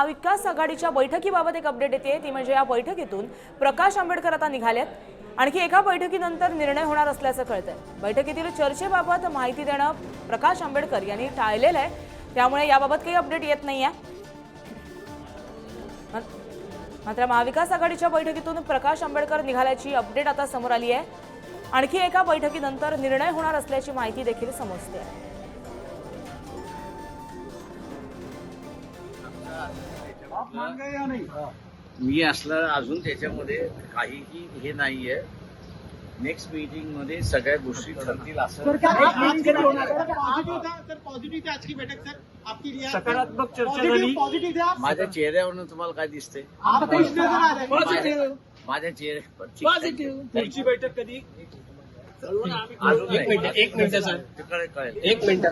महाविकास आघाडीच्या बैठकीबाबत एक अपडेट येते ती म्हणजे या बैठकीतून प्रकाश आंबेडकर आता निघालेत. आणखी एका बैठकीनंतर निर्णय होणार असल्याचं कळतंय. बैठकीतील चर्चेबाबत माहिती देणं प्रकाश आंबेडकर यांनी टाळलेलं आहे. त्यामुळे याबाबत काही अपडेट येत नाहीये. मात्र महाविकास आघाडीच्या बैठकीतून प्रकाश आंबेडकर निघाल्याची अपडेट आता समोर आली आहे आणखी एका बैठकीनंतर निर्णय होणार असल्याची माहिती देखील समजते मी असलं अजून त्याच्यामध्ये काहीही हे नाहीये. नेक्स्ट मीटिंगमध्ये सगळ्या गोष्टी ठरतील असं सकारात्मक चर्चा झाली. पॉजिटिव था माझ्या चेहऱ्यावरून तुम्हाला काय दिसते माझ्या चेहऱ्यावर पुढची बैठक कधी? एक मिनिट एक मिनिट कळेल. एक मिनिट.